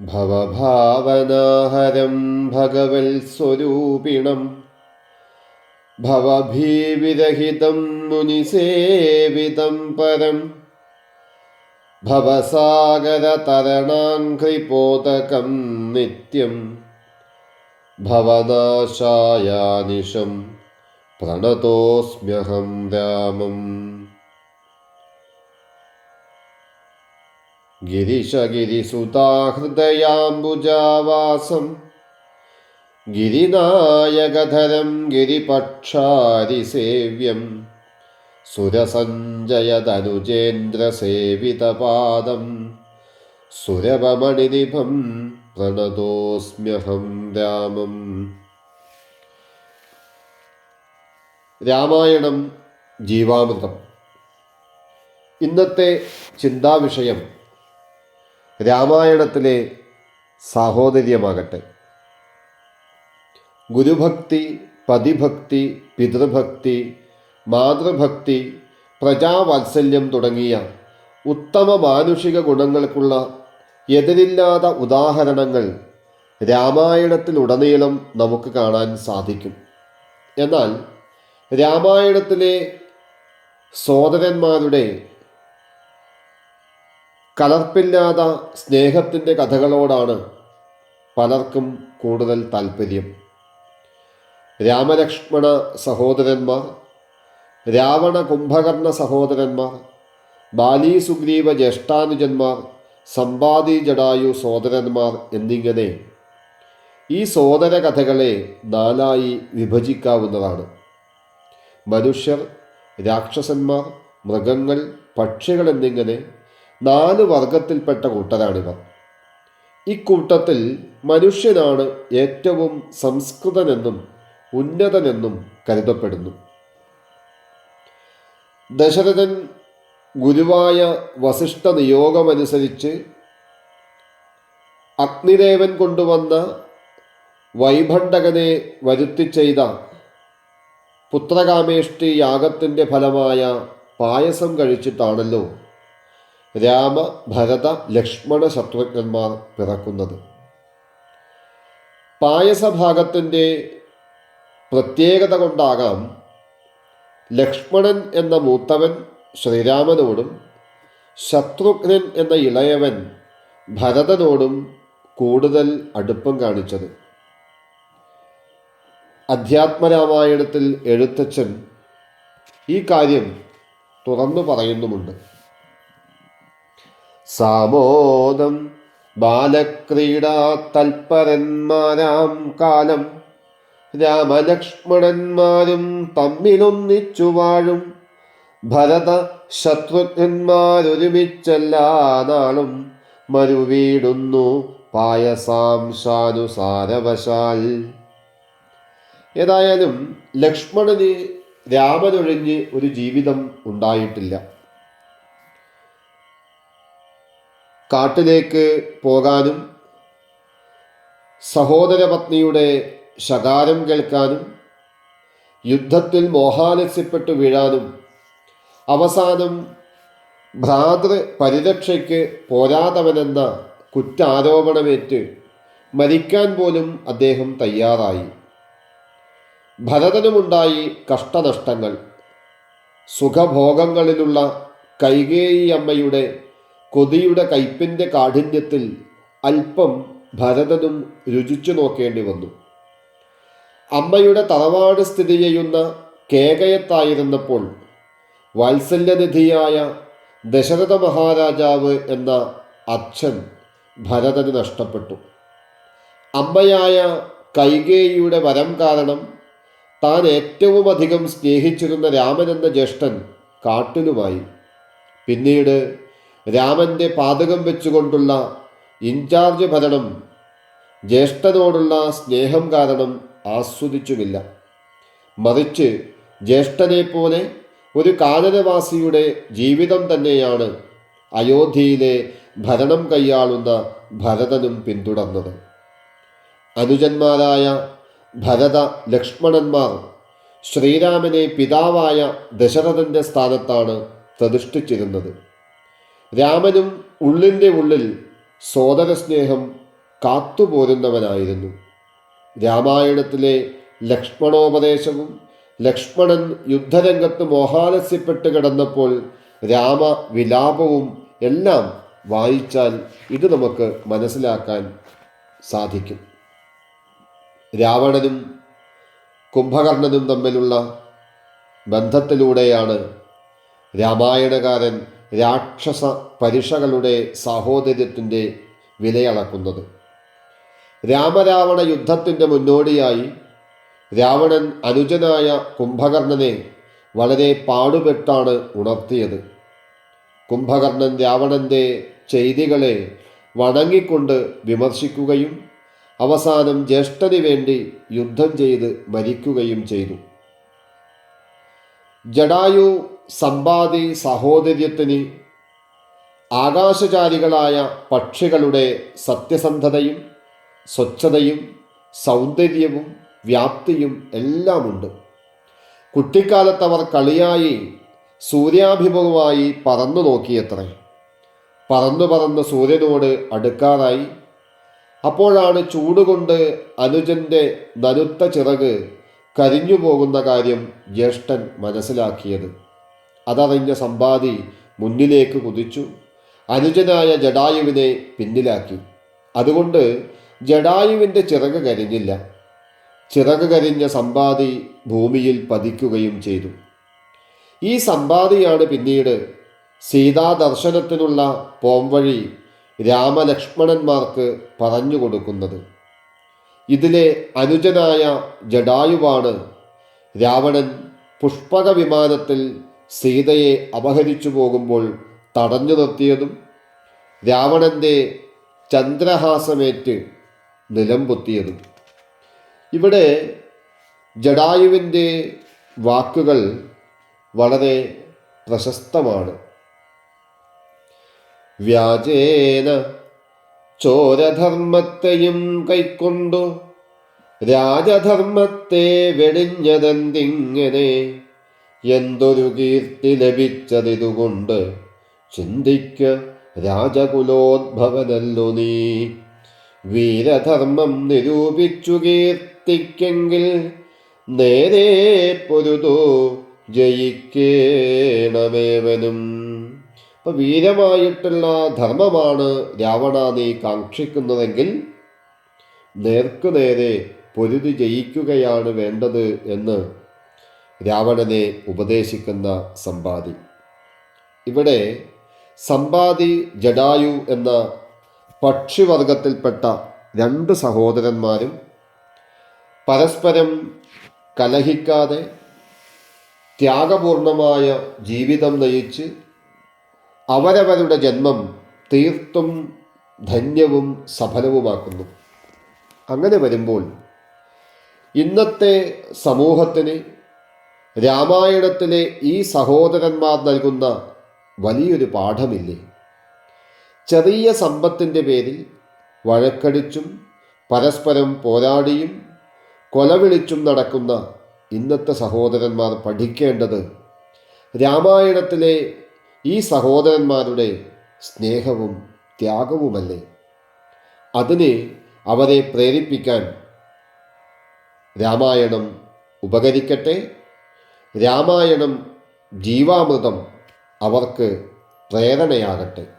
ഭവഭാവനാഹരം ഭഗവത്സ്വരൂപിണം ഭവഭീവിരഹിതം മുനിസേവിതം പരം. ഭവസാഗരതരണാഘ്രിപോതകം നിത്യം. ഭവനാശായാനിഷം പ്രണതോസ്മ്യഹം രാമം. ഗിരിശഗിരിസുതാഹൃദയാംബുജാവാസം ഗിരിനായകധരം ഗിരിപക്ഷാരിസേവ്യം. സുരസഞ്ജയതനുജേന്ദ്രസേവിതപാദം സുരവമണിനിഭം പ്രണതോസ്മ്യഹം രാമം. രാമായണം ജീവാമൃതം. ഇന്നത്തെ ചിന്താവിഷയം രാമായണത്തിലെ സാഹോദര്യമാകട്ടെ. ഗുരുഭക്തി പതിഭക്തി പിതൃഭക്തി മാതൃഭക്തി പ്രജാവാത്സല്യം തുടങ്ങിയ ഉത്തമ മാനുഷിക ഗുണങ്ങൾക്കുള്ള എതിരില്ലാത്ത ഉദാഹരണങ്ങൾ രാമായണത്തിലുടനീളം നമുക്ക് കാണാൻ സാധിക്കും. എന്നാൽ രാമായണത്തിലെ സോദരന്മാരുടെ കലർപ്പില്ലാത്ത സ്നേഹത്തിന്റെ കഥകളോടാണ് പലർക്കും കൂടുതൽ താല്പര്യം. രാമലക്ഷ്മണ സഹോദരന്മാർ രാവണ കുംഭകർണ സഹോദരന്മാർ ബാലി സുഗ്രീവ ജ്യേഷ്ഠാനുജന്മാർ സമ്പാദി ജഡായു സോദരന്മാർ എന്നിങ്ങനെ ഈ സോദര കഥകളെ നാലായി വിഭജിക്കാവുന്നതാണ്. മനുഷ്യർ രാക്ഷസന്മാർ മൃഗങ്ങൾ പക്ഷികൾ എന്നിങ്ങനെ നാല് വർഗത്തിൽപ്പെട്ട കൂട്ടരാണിവർ. ഇക്കൂട്ടത്തിൽ മനുഷ്യനാണ് ഏറ്റവും സംസ്കൃതനെന്നും ഉന്നതനെന്നും കരുതപ്പെടുന്നു. ദശരഥൻ ഗുരുവായ വസിഷ്ഠ നിയോഗമനുസരിച്ച് അഗ്നിദേവൻ കൊണ്ടുവന്ന വൈഭണ്ഡകനെ വരുത്തി ചെയ്ത പുത്രകാമേഷ്ടി യാഗത്തിന്റെ ഫലമായ പായസം കഴിച്ചിട്ടാണല്ലോ രാമ ഭരത ലക്ഷ്മണ ശത്രുഘ്നന്മാർ പിറക്കുന്നത്. പായസഭാഗത്തിന്റെ പ്രത്യേകത കൊണ്ടാകാം ലക്ഷ്മണൻ എന്ന മൂത്തവൻ ശ്രീരാമനോടും ശത്രുഘ്നൻ എന്ന ഇളയവൻ ഭരതനോടും കൂടുതൽ അടുപ്പം കാണിച്ചത്. അധ്യാത്മരാമായണത്തിൽ എഴുത്തച്ഛൻ ഈ കാര്യം തുറന്നു പറയുന്നുമുണ്ട്. സാമോദം ബാലക്രീഡാ തൽപരന്മാരാം കാലം. രാമലക്ഷ്മണന്മാരും തമ്മിലൊന്നിച്ചു വാഴും. ഭരത ശത്രുഘ്നന്മാരൊരുമിച്ചെല്ലാ നാളും മരുവീടുന്നു പായസാംശാനുസാരവശാൽ ഏതായാലും ലക്ഷ്മണന് രാമനൊഴിഞ്ഞ് ഒരു ജീവിതം ഉണ്ടായിട്ടില്ല. കാട്ടിലേക്ക് പോകാനും സഹോദരപത്നിയുടെ ശകാരം കേൾക്കാനും യുദ്ധത്തിൽ മോഹാലസ്യപ്പെട്ടു വീഴാനും അവസാനം ഭ്രാതൃ പരിരക്ഷയ്ക്ക് പോരാതവനെന്ന കുറ്റാരോപണമേറ്റ് മരിക്കാൻ പോലും അദ്ദേഹം തയ്യാറായി. ഭരതനുമുണ്ടായി കഷ്ടനഷ്ടങ്ങൾ സുഖഭോഗങ്ങളിലുള്ള കൈകേയി അമ്മയുടെ കൊതിയുടെ കയ്പിന്റെ കാഠിന്യത്തിൽ അല്പം ഭരതനും രുചിച്ചു നോക്കേണ്ടി വന്നു. അമ്മയുടെ തറവാട് സ്ഥിതി ചെയ്യുന്ന കേകയത്തായിരുന്നപ്പോൾ വാത്സല്യനിധിയായ ദശരഥ മഹാരാജാവ് എന്ന അച്ഛൻ ഭരതന് നഷ്ടപ്പെട്ടു. അമ്മയായ കൈകേയിയുടെ വരം കാരണം താൻ ഏറ്റവും അധികം സ്നേഹിച്ചിരുന്ന രാമൻ എന്ന ജ്യേഷ്ഠൻ കാട്ടിലുമായി. പിന്നീട് രാമന്റെ പാതകം വെച്ചുകൊണ്ടുള്ള ഇൻചാർജ് ഭരണം ജ്യേഷ്ഠനോടുള്ള സ്നേഹം കാരണം ആസ്വദിച്ചുമില്ല. മറിച്ച് ജ്യേഷ്ഠനെ പോലെ ഒരു കാനനവാസിയുടെ ജീവിതം തന്നെയാണ് അയോധ്യയിലെ ഭരണം കൈയാളുന്ന ഭരതനും പിന്തുടർന്നത്. അനുജന്മാരായ ഭരത ലക്ഷ്മണന്മാർ ശ്രീരാമനെ പിതാവായ ദശരഥന്റെ സ്ഥാനത്താണ് പ്രതിഷ്ഠിച്ചിരുന്നത്. രാമനും ഉള്ളിന്റെ ഉള്ളിൽ സോദരസ്നേഹം കാത്തുപോരുന്നവനായിരുന്നു. രാമായണത്തിലെ ലക്ഷ്മണോപദേശവും ലക്ഷ്മണൻ യുദ്ധരംഗത്ത് മോഹാലസ്യപ്പെട്ട് കിടന്നപ്പോൾ രാമ വിലാപവും എല്ലാം വായിച്ചാൽ ഇത് നമുക്ക് മനസ്സിലാക്കാൻ സാധിക്കും. രാവണനും കുംഭകർണനും തമ്മിലുള്ള ബന്ധത്തിലൂടെയാണ് രാമായണകാരൻ രാക്ഷസ പരിഷകളുടെ സഹോദര്യത്തിന്റെ വിലയളക്കുന്നത്. രാമരാവണ യുദ്ധത്തിന്റെ മുന്നോടിയായി രാവണൻ അനുജനായ കുംഭകർണനെ വളരെ പാടുപെട്ടാണ് ഉണർത്തിയത്. കുംഭകർണൻ രാവണന്റെ ചെയ്തികളെ വണങ്ങിക്കൊണ്ട് വിമർശിക്കുകയും അവസാനം ജ്യേഷ്ഠന് വേണ്ടി യുദ്ധം ചെയ്ത് മരിക്കുകയും ചെയ്തു. ജഡായു സമ്പാദി സഹോദര്യത്തിന് ആകാശചാരികളായ പക്ഷികളുടെ സത്യസന്ധതയും സ്വച്ഛതയും സൗന്ദര്യവും വ്യാപ്തിയും എല്ലാമുണ്ട്. കുട്ടിക്കാലത്തവർ കളിയായി സൂര്യാഭിമുഖമായി പറന്നു നോക്കിയത്രേ. പറന്നു പറന്ന് സൂര്യനോട് അടുക്കാറായി. അപ്പോഴാണ് ചൂടുകൊണ്ട് അനുജന്റെ നനുത്ത ചിറക് കരിഞ്ഞു പോകുന്ന കാര്യം ജ്യേഷ്ഠൻ മനസ്സിലാക്കിയത്. അതറിഞ്ഞ സമ്പാദി മുന്നിലേക്ക് കുതിച്ചു. അനുജനായ ജഡായുവിനെ പിന്നിലാക്കി. അതുകൊണ്ട് ജഡായുവിന്റെ ചിറക് കരിഞ്ഞില്ല. ചിറക് കരിഞ്ഞ സമ്പാദി ഭൂമിയിൽ പതിക്കുകയും ചെയ്തു. ഈ സമ്പാദിയാണ് പിന്നീട് സീതാദർശനത്തിനുള്ള പോംവഴി രാമലക്ഷ്മണന്മാർക്ക് പറഞ്ഞു കൊടുക്കുന്നത്. ഇതിലെ അനുജനായ ജഡായുവാണ് രാവണൻ പുഷ്പക വിമാനത്തിൽ സീതയെ അപഹരിച്ചു പോകുമ്പോൾ തടഞ്ഞു നിർത്തിയതും രാവണന്റെ ചന്ദ്രഹാസമേറ്റ് നിലംപൊത്തിയതും ഇവിടെ ജഡായുവിന്റെ വാക്കുകൾ വളരെ പ്രശസ്തമാണ്. വ്യാജേന ചോരധർമ്മത്തെയും കൈക്കൊണ്ടു രാജധർമ്മത്തെ വെടിഞ്ഞതെന്തിങ്ങനെ? എന്തൊരു കീർത്തി ലഭിച്ചതിതുകൊണ്ട് ചിന്തിക്ക രാജകുലോദ്ഭവനല്ലോ നീ. വീരധർമ്മം നിരൂപിച്ചു കീർത്തിക്കെങ്കിൽ നേരെ പൊരുതോ ജയിക്കേണമേവനും. അപ്പൊ വീരമായിട്ടുള്ള ധർമ്മമാണ് രാവണ നീ കാക്ഷിക്കുന്നതെങ്കിൽ നേർക്കുനേരെ പൊരുതി ജയിക്കുകയാണ് വേണ്ടത് എന്ന് രാവണനെ ഉപദേശിക്കുന്ന സമ്പാദി. ഇവിടെ സമ്പാദി ജഡായു എന്ന പക്ഷിവർഗത്തിൽപ്പെട്ട രണ്ട് സഹോദരന്മാരും പരസ്പരം കലഹിക്കാതെ ത്യാഗപൂർണമായ ജീവിതം നയിച്ച് അവരവരുടെ ജന്മം തീർത്തും ധന്യവും സഫലവുമാക്കുന്നു. അങ്ങനെ വരുമ്പോൾ ഇന്നത്തെ സമൂഹത്തിന് രാമായണത്തിലെ ഈ സഹോദരന്മാർ നൽകുന്ന വലിയൊരു പാഠമില്ലേ? ചെറിയ സമ്പത്തിന്റെ പേരിൽ വഴക്കടിച്ചും പരസ്പരം പോരാടിയും കൊലവിളിച്ചും നടക്കുന്ന ഇന്നത്തെ സഹോദരന്മാർ പഠിക്കേണ്ടത് രാമായണത്തിലെ ഈ സഹോദരന്മാരുടെ സ്നേഹവും ത്യാഗവുമല്ലേ? അതിന് അവരെ പ്രേരിപ്പിക്കാൻ രാമായണം ഉപകരിക്കട്ടെ. രാമായണം ജീവാമൃതം അവർക്ക് പ്രേരണയാകട്ടെ.